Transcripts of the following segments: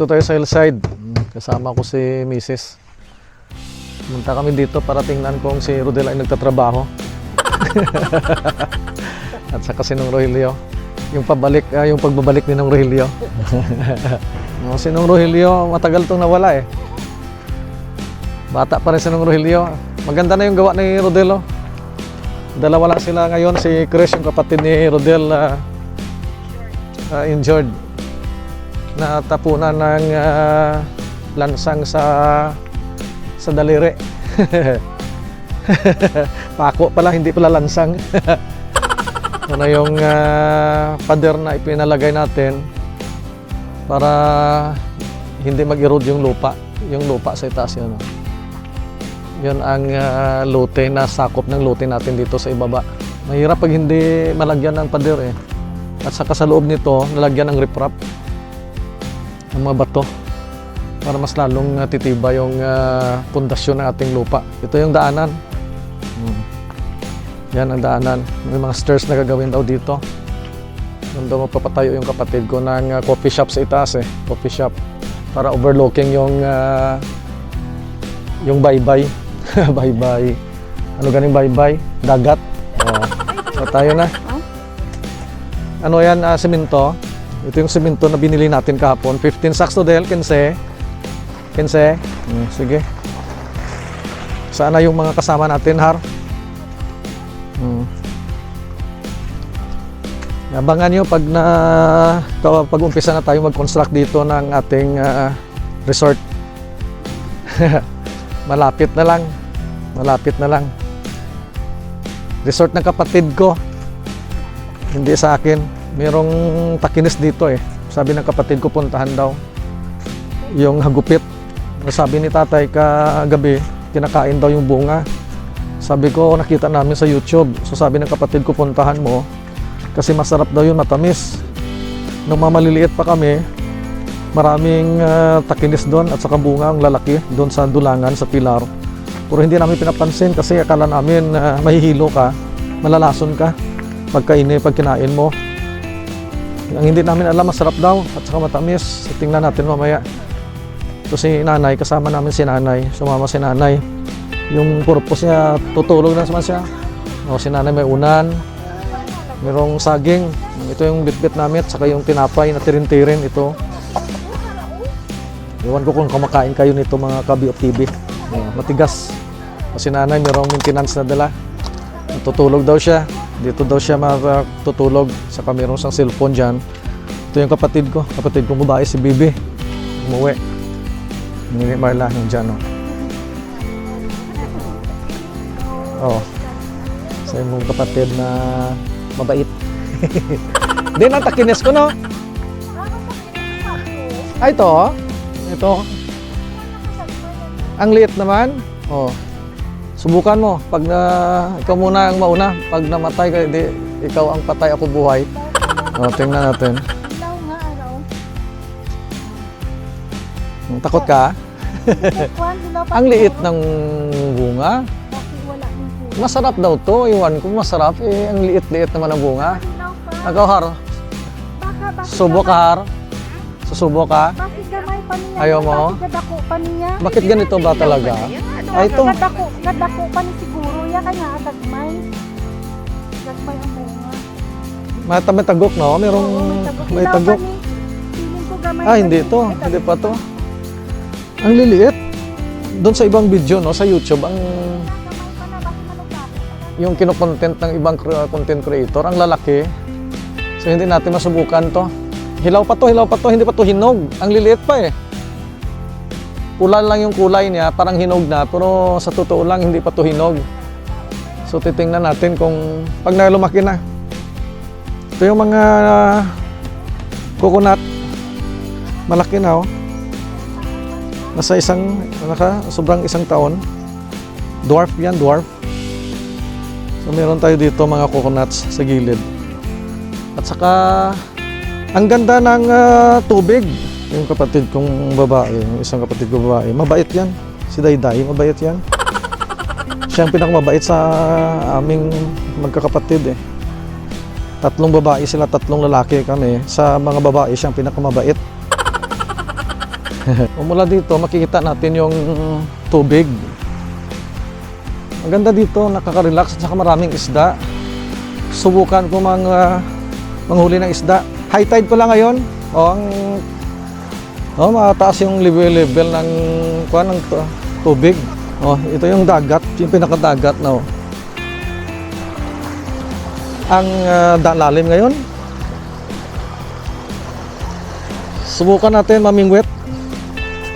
Dito tayo sa hillside. Kasama ko si Mrs. Pumunta kami dito para tingnan kung si Rodel ay nagtatrabaho. At saka si Nong Rogelio. Yung pabalik, ah, yung pagbabalik ni Nong Rogelio. no, si Nong Rogelio, matagal tong nawala eh. Bata pa rin si Nong Rogelio. Maganda na yung gawa ni Rodel oh. Dalawa lang sila ngayon. Si Chris, yung kapatid ni Rodel, ah, ah, injured. Natapunan ng ah, lansang sa sa daliri. Pako pala, hindi pala lansang. ano yung ah, pader na ipinalagay natin para hindi mag-erode yung lupa. Yung lupa sa itaas yun. Yun ang ah, lote na sakop ng lote natin dito sa ibaba. Mahirap pag hindi malagyan ng pader eh. At sa loob nito, nalagyan ng riprap ng mga bato para mas lalong uh, titiba yung ah, pundasyon ng ating lupa. Ito yung daanan. Hmm. Yan ang daanan. May mga stairs na gagawin daw dito. Doon daw magpapatayo yung kapatid ko ng ah, coffee shop sa itaas eh. Coffee shop. Para overlooking yung ah, yung bye-bye. bye-bye. Ano ganing bye-bye? Dagat. Oh. So tayo na. Ano yan, ah, semento. Ito yung semento na binili natin kahapon. 15 sacks to Del, 15. 15. Hmm, sige. Sana yung mga kasama natin, Har? Hmm. Abangan nyo pag na pag umpisa na tayo mag-construct dito ng ating ah, resort. Malapit na lang. Malapit na lang. Resort ng kapatid ko. Hindi sa akin. Merong takinis dito eh. Sabi ng kapatid ko puntahan daw. Yung hagupit. Sabi ni tatay kagabi, kinakain daw yung bunga. Sabi ko, nakita namin sa YouTube. So sabi ng kapatid ko, puntahan mo. Kasi masarap daw yun, matamis. Nung mamaliliit pa kami, maraming ah, takinis doon at saka bunga ang lalaki doon sa dulangan, sa pilar. Pero hindi namin pinapansin kasi akala namin ah, mahihilo ka, malalason ka pagkain pag kinain mo. Ang hindi namin alam, masarap daw at saka matamis. Tingnan natin mamaya. Ito si nanay, kasama namin si nanay. Sumama si nanay. Yung purpose niya, tutulog na naman siya. O, si nanay may unan. Merong saging. Ito yung bitbit namin at saka yung tinapay na tirin-tirin. Ito. Iwan ko kung kumakain kayo nito mga kabi of TV. Matigas. Kasi nanay, merong maintenance na dala. Tutulog daw siya. Dito daw siya matutulog. Saka meron siyang cellphone dyan. Ito yung kapatid ko. Kapatid ko babae si Bibi. Umuwi. Nini Marla yung dyan. Oh. oh. Sa mong kapatid na mabait. Hindi na takinis ko no. Ay ito. oh. Ito. Ang liit naman. Oh. Subukan mo. Pag na, ikaw muna ang mauna. Pag namatay ka, di, ikaw ang patay, ako buhay. O, tingnan natin. Ilaw nga araw. Takot ka? Pa Ang liit ng bunga. Bakit wala ng puno? Masarap daw to. Iwan ko masarap. Eh, ang liit-liit naman ang bunga. Ilaw pa. Ikaw, Har. Baka, bakit Subo ka, Har. Susubo ka. Bakit gamay pa niya? Ayaw mo? Bakit gadako pa niya? Bakit ganito ba talaga? Ay, ito. Gadako, gadako pa ni siguro. Yan kanya, gagmay. Gagmay ang bunga. Mata may tagok, no? Merong Oo, may tagok. may tagok. ko gamay Ah, hindi to. Hindi pa to. Ang liliit. Doon sa ibang video, no? Sa YouTube, ang yung kinokontent ng ibang cre- content creator, ang lalaki. So hindi natin masubukan to. Hilaw pa to, hilaw pa to, hindi pa to hinog. Ang liliit pa eh. Pula lang yung kulay niya, parang hinog na, pero sa totoo lang hindi pa to hinog. So titingnan natin kung pag na lumaki na. Ito yung mga coconut. Malaki na oh. Nasa isang, naka, sobrang isang taon. Dwarf yan, dwarf. So meron tayo dito mga coconuts sa gilid. At saka ang ganda ng ah, tubig. Yung kapatid kong babae, yung isang kapatid ko babae, mabait yan. Si Dayday, mabait yan. Siya ang pinakamabait sa aming magkakapatid eh. Tatlong babae sila, tatlong lalaki kami. Sa mga babae, siya ang pinakamabait. Mula dito, makikita natin yung tubig. Maganda dito, nakaka-relax at saka maraming isda. Subukan ko mga manghuli ng isda. High tide pala ngayon. O, ang oh, mataas yung level, level ng, kuha, ng tu- tubig. Oh, ito yung dagat, yung pinakadagat na oh. Ang uh, lalim ngayon. Subukan natin mamingwit.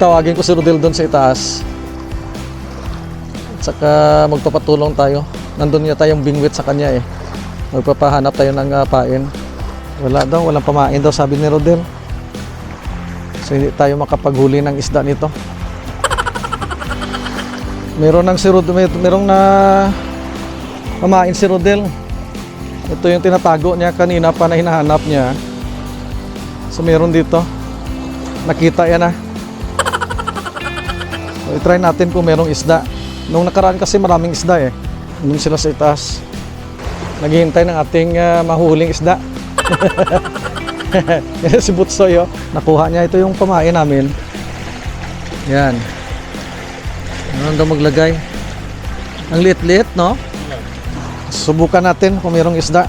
Tawagin ko si Rodel doon sa itaas. Saka magpapatulong tayo. Nandun niya tayong bingwit sa kanya eh. Magpapahanap tayo ng ah, pain. Wala daw, walang pamain daw sabi ni Rodel. So hindi tayo makapaghuli ng isda nito. Meron ng si Rodel, may, merong na pamain si Rodel. Ito yung tinatago niya kanina pa na hinahanap niya. So meron dito. Nakita yan ah. So, i-try natin kung merong isda. Nung nakaraan kasi maraming isda eh. Nung sila sa itaas. Naghihintay ng ating ah, mahuhuling isda. si Butsoy oh. Nakuha niya ito yung pamain namin. Yan. Ano daw maglagay? Ang liit-liit, no? Subukan natin kung mayroong isda.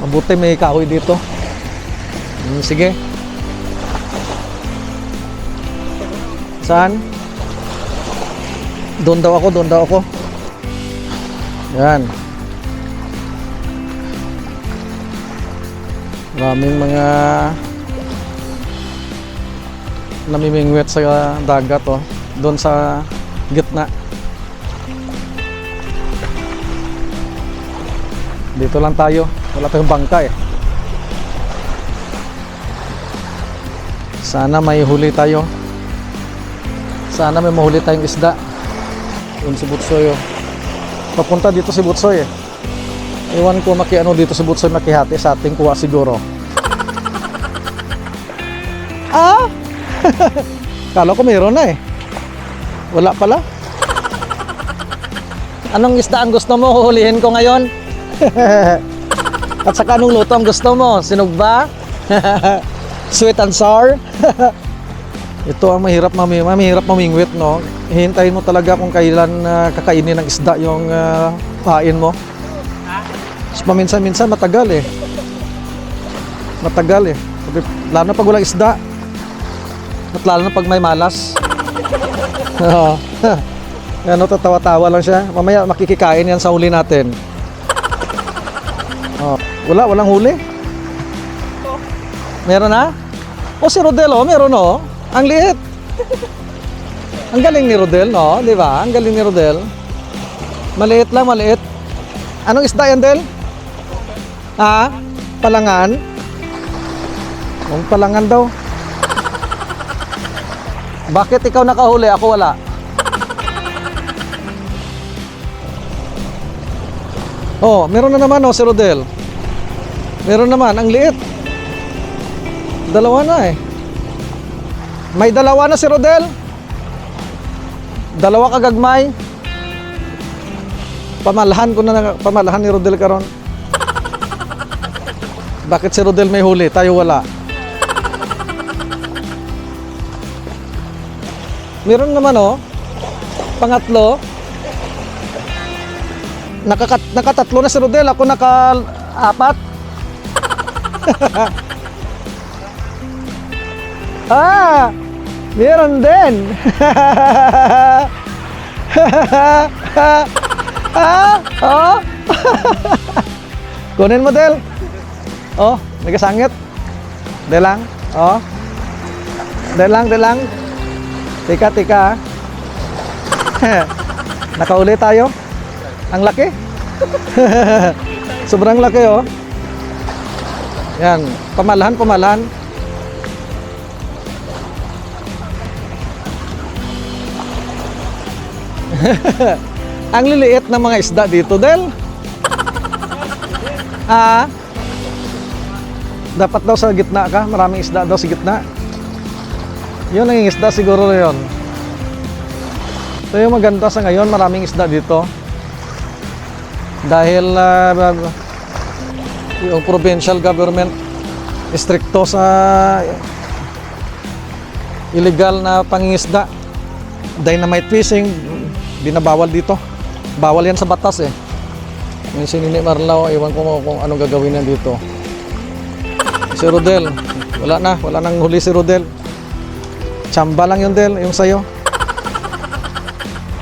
Mabuti may kahoy dito. Hmm, sige. Saan? Doon daw ako, doon daw ako. Yan. Maraming mga namimingwit sa dagat oh. Doon sa gitna. Dito lang tayo. Wala tayong bangka eh. Sana may huli tayo. Sana may mahuli tayong isda. Yun si Butsoy oh. Papunta dito si Butsoy eh. Iwan ko makiano dito si Butsoy makihati sa ating kuha siguro. Ah! Kala ko mayroon na eh. Wala pala. Anong isda ang gusto mo huhulihin ko ngayon? At saka anong luto ang gusto mo? Sinog ba? Sweet and sour? Ito ang mahirap mami, mahirap mamingwit no. Hihintayin mo talaga kung kailan ah, kakainin ng isda yung ah, pain mo. Tapos paminsan-minsan matagal eh. Matagal eh. Lalo na pag walang isda. At lalo na pag may malas. Oo. ano, tatawa-tawa lang siya. Mamaya makikikain yan sa huli natin. Oh, wala, walang huli. Meron na? O si Rodel, oh, meron oh. Ang liit. Ang galing ni Rodel, no? Di ba? Ang galing ni Rodel. Maliit lang, maliit. Anong isda yan, Del? Ha? Palangan? Ang palangan daw. Bakit ikaw nakahuli? Ako wala. Oh, meron na naman oh, si Rodel. Meron naman, ang liit. Dalawa na eh. May dalawa na si Rodel. Dalawa kagagmay. Pamalahan ko na pamalahan ni Rodel karon. Bakit si Rodel may huli, tayo wala? Meron naman oh. Pangatlo. Nakakat nakatatlo na si Rodel, ako naka-apat. ah! Meron din. ah! Oh! Kunin mo, Del. Oh, nagasangit. De lang. Oh. De lang, de lang. Tika, tika. ah. Nakauli tayo. Ang laki. Sobrang laki oh. Yan, pamalahan, pamalahan. Ang liliit ng mga isda dito, Del. Ah. Dapat daw sa gitna ka, maraming isda daw sa gitna. Yun ang isda siguro na yun. Ito yung maganda sa ngayon, maraming isda dito. Dahil ah, yung provincial government stricto sa illegal na pangingisda. Dynamite fishing, binabawal dito. Bawal yan sa batas eh. Yung si Nini Marlao, ewan ko kung anong gagawin niya dito. Si Rodel, wala na, wala nang huli si Rodel. Chamba lang yun, Del, yung sayo.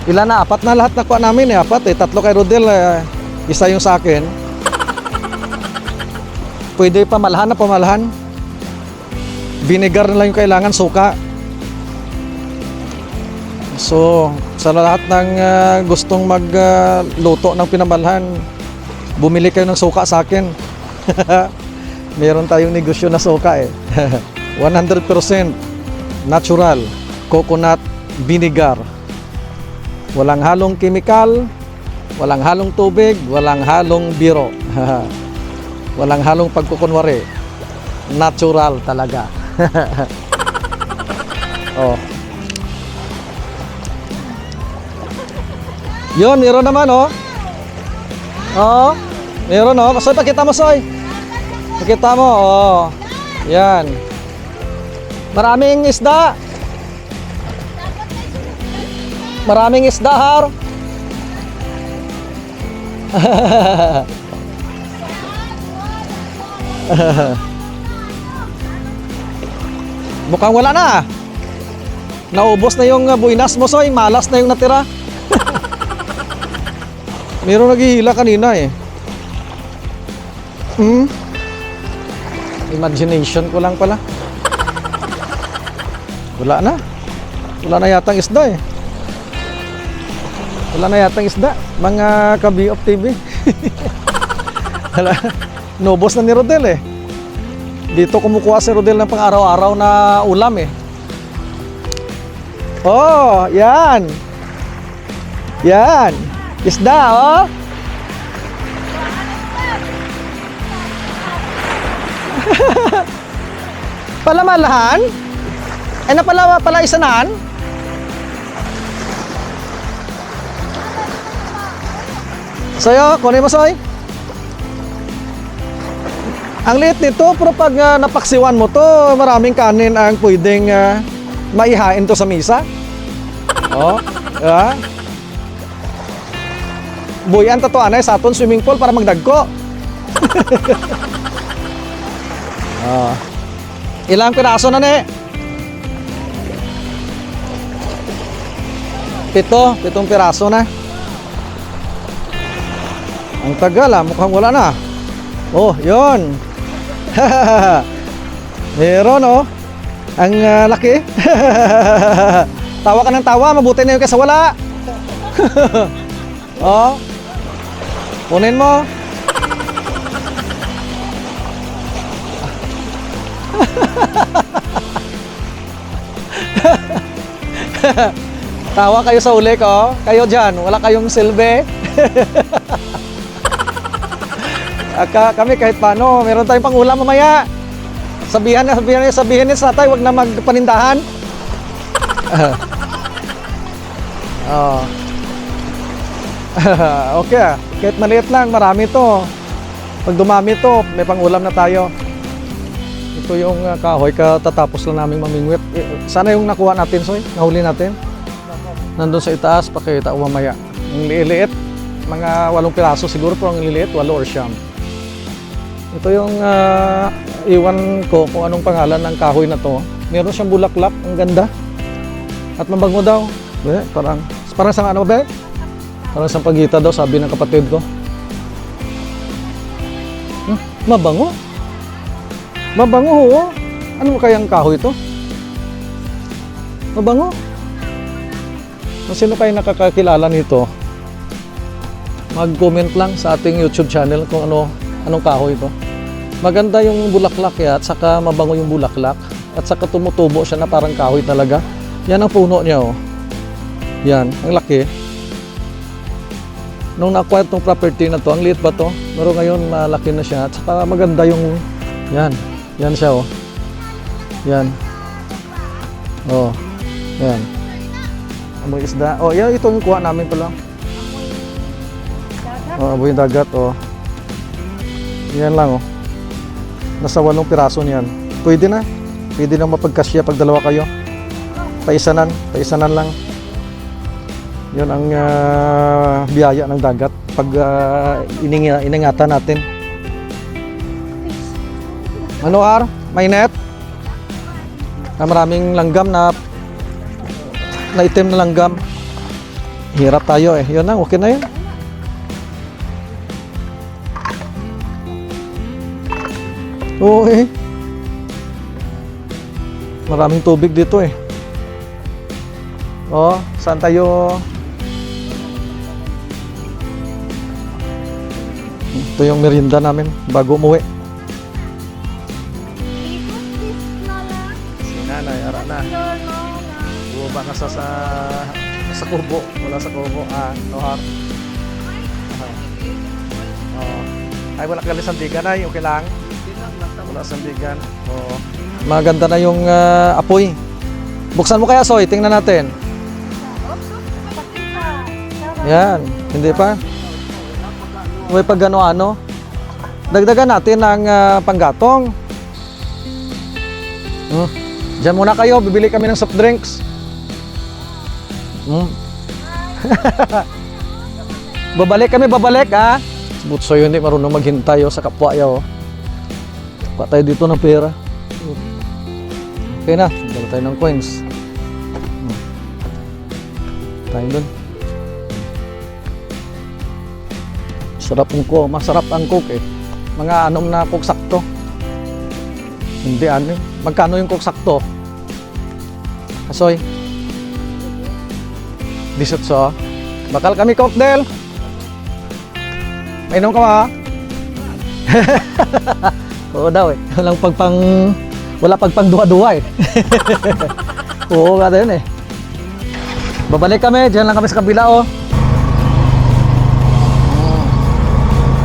Ilan na? Apat na lahat nakuha namin eh. Apat eh. Tatlo kay Rodel, eh, isa yung sa akin. Pwede pamalahan na pamalahan. Vinegar na lang yung kailangan, suka. So, sa lahat ng ah, gustong magluto ng pinamalahan, bumili kayo ng suka sa akin. Meron tayong negosyo na suka eh. 100% natural coconut vinegar. Walang halong chemical, walang halong tubig, walang halong biro. walang halong pagkukunwari. Natural talaga. oh. Yun, meron naman oh. Oh, meron oh. Soy, pakita mo, Soy. Pakita mo, oh. Yan. Maraming isda. Maraming isda, har. Mukhang wala na. Naubos na yung uh, buinas mo, Soy. Malas na yung natira. Meron naghihila kanina eh. Hmm? Imagination ko lang pala. Wala na. Wala na yatang isda eh. Wala na yatang isda. Mga kabi of TV. Wala. Nobos na ni Rodel eh. Dito kumukuha si Rodel ng pang araw-araw na ulam eh. Oh, yan. Yan. Isda, oh. Palamalahan? Ay napalawa pala isanan? Sa'yo, kunin mo soy. Ang liit nito, pero pag ah, napaksiwan mo to, maraming kanin ang pwedeng ah, maihain to sa misa. Oh, yeah. Buyan to anay sa aton swimming pool para magdagko. oh. Ilang piraso na ne? Pito, pitong piraso na. Ang tagal ah, mukhang wala na. Oh, yon. Meron oh. Ang ah, laki. tawa ka ng tawa, mabuti na yung kaysa wala. oh. Kunin mo. Tawa kayo sa uli ko. Kayo dyan, wala kayong silbi. Aka, kami kahit paano, meron tayong pangulam mamaya. Sabihan na, sabihan na, sabihin niya sa tatay, wag na magpanindahan. oh. okay ah. Kahit maliit lang, marami to. Pag dumami to, may pangulam na tayo. Ito yung uh, kahoy, katatapos lang namin mamingwit. Eh, sana yung nakuha natin, Soy, nahuli natin. Nandun sa itaas, pakita ko mamaya. Yung liliit, mga walong piraso siguro, pero ang liliit, walo or siyam. Ito yung ah, iwan ko kung anong pangalan ng kahoy na to. Meron siyang bulaklak, ang ganda. At mabango daw. Be, parang, parang sa ano be? Parang sa pagita daw, sabi ng kapatid ko. Hmm, mabango? Mabango ho. Ano kayang kahoy to? Mabango? Kung sino kayo nakakakilala nito, mag-comment lang sa ating YouTube channel kung ano anong kahoy ito. Maganda yung bulaklak ya, at saka mabango yung bulaklak at saka tumutubo siya na parang kahoy talaga. Yan ang puno niya oh. Yan, ang laki. Nung na-acquire tong property na to, ang liit ba to? Pero ngayon malaki na siya at saka maganda yung yan. Yan siya oh. Yan. Oh. Yan. Amoy isda. Oh, yan ito yung kuha namin pala. Oh, amoy dagat oh. Yan lang oh. Nasa walong piraso niyan. Pwede na. Pwede na mapagkasya pag dalawa kayo. paisanan, paisanan lang. Yun ang ah, biyaya ng dagat pag ah, ininga, iningatan natin. Ano Ar? May net? Na maraming langgam na na itim na langgam. Hirap tayo eh. Yun na, okay na yun. Oo eh. Maraming tubig dito eh. Oh, saan tayo? Ito yung merienda namin bago umuwi. Bumaba ka sa, sa, kubo. Wala sa kubo. Ah, nohar. Oh. Ay, wala ka sandigan ay. Okay lang. Wala sandigan. Oo. Maganda na yung ah, apoy. Buksan mo kaya, Soy. Tingnan natin. Yan. Hindi pa. May pag ano-ano. Dagdagan natin ang ah, panggatong. Hmm. Diyan muna kayo. Bibili kami ng soft drinks. Hmm. babalik kami, babalik ha. Butsoy hindi marunong maghintay oh, sa kapwa yaw. Oh. Pa tayo dito ng pera. Okay na, dala tayo ng coins. Hmm. Tayo dun. Sarap ang coke, masarap ang coke eh. Mga anom na coke sakto. Hindi ano. Magkano yung coke sakto? Asoy? Disot so. Bakal kami cocktail. Mainom ka ba? Oo daw eh. Walang pagpang wala pagpang duwa-duwa eh. Oo nga yun eh. Babalik kami, diyan lang kami sa kabila oh.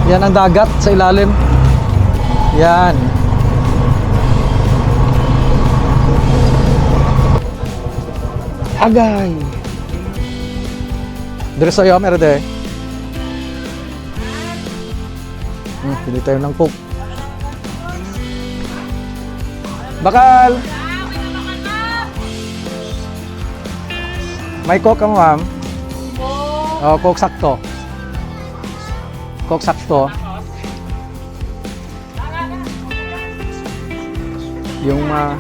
Yan ang dagat sa ilalim. Yan. Agay. Dire sa'yo, meron de. Hmm, pili tayo ng coke. Bakal! May coke ka mo, ma'am? Oo, coke sakto. Coke sakto. Yung ma...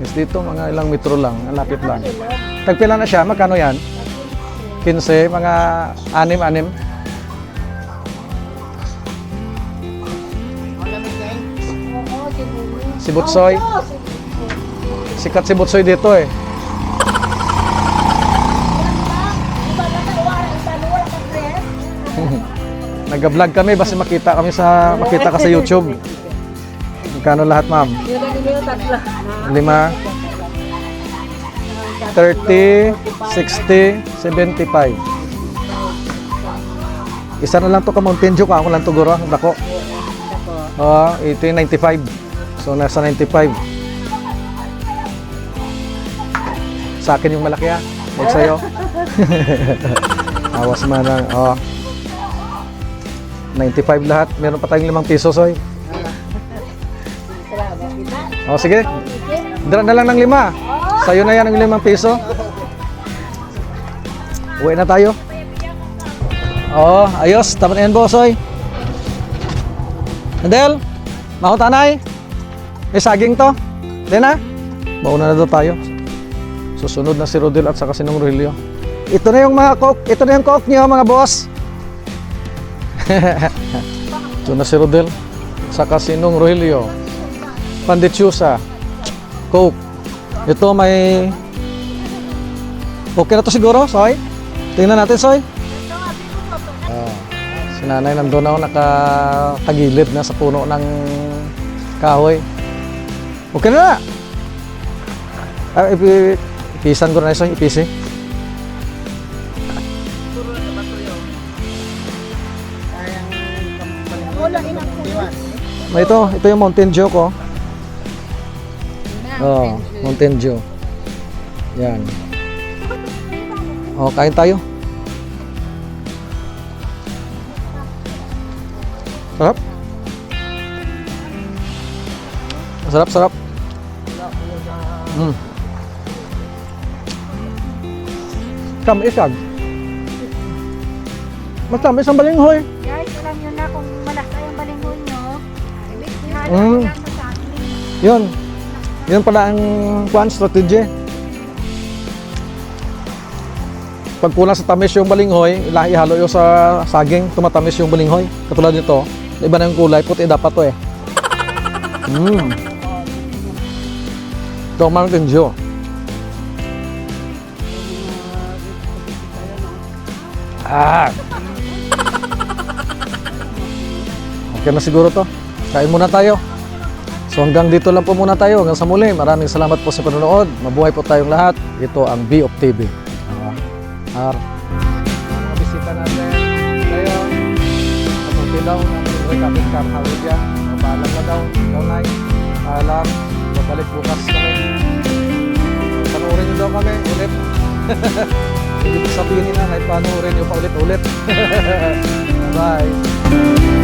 Yes, dito mga ilang metro lang, ang lapit lang. Tagpila na siya, magkano yan? 15, mga anim-anim. Si Butsoy. Sikat si Butsoy dito eh. Nag-vlog kami basta makita kami sa makita ka sa YouTube. Magkano lahat, ma'am? Lima. 30, 60, 75. Isa na lang to ka Mountain Dew ka. Ako lang to guro. Dako. Ito yung 95. So, nasa 95. Sa akin yung malaki ah. Huwag sa'yo. Awas man lang. Oo. 95 lahat. Meron pa tayong limang piso, soy. O, sige. Dala na lang ng lima. Sa'yo na yan ang limang piso. Uwi na tayo. Oo, ayos. Tama na yan, bosoy. Handel, mahutanay. May saging to. Hindi na. Mauna na daw tayo. Susunod na si Rodel at saka si Nung Rogelio. Ito na yung mga coke. Ito na yung coke niyo, mga boss. Ito na si Rodel. Saka si Nung Rogelio. Panditsusa. Coke. Ito may... Okay na to siguro, Soy? Tingnan natin, Soy. Ah, si nanay nandun ako nakatagilid na sa puno ng kahoy. Okay na! Ah, ipi, ipisan ko na Soy, ipisi. Ito, ito yung Mountain Dew ko. Oh, Mountain Dew. Yan. Oh, kain tayo. Sarap. Sarap, sarap. Mm. Tamis yan. Matamis ang balinghoy. Guys, alam nyo na kung malasa yung balingon nyo. Ihalo Mm. Yun. Yun pala ang kwan strategy. Pag kulang sa tamis yung balinghoy, ihalo yung sa saging, tumatamis yung balinghoy. Katulad nito, iba na yung kulay, puti dapat to eh. Mm. Ito Mountain Dew. Ah. Okay na siguro to. Kain muna tayo. So hanggang dito lang po muna tayo. Hanggang sa muli. Maraming salamat po sa panonood. Mabuhay po tayong lahat. Ito ang B of TV. Ah, R. Mga bisita natin ngayon. Kamuti daw ng Recapit Car Hawidya. Paalam na daw. Ikaw na Paalam. Babalik bukas kami. Panoorin niyo daw kami ulit. Ko sabihin na kahit panoorin niyo pa ulit-ulit. Bye.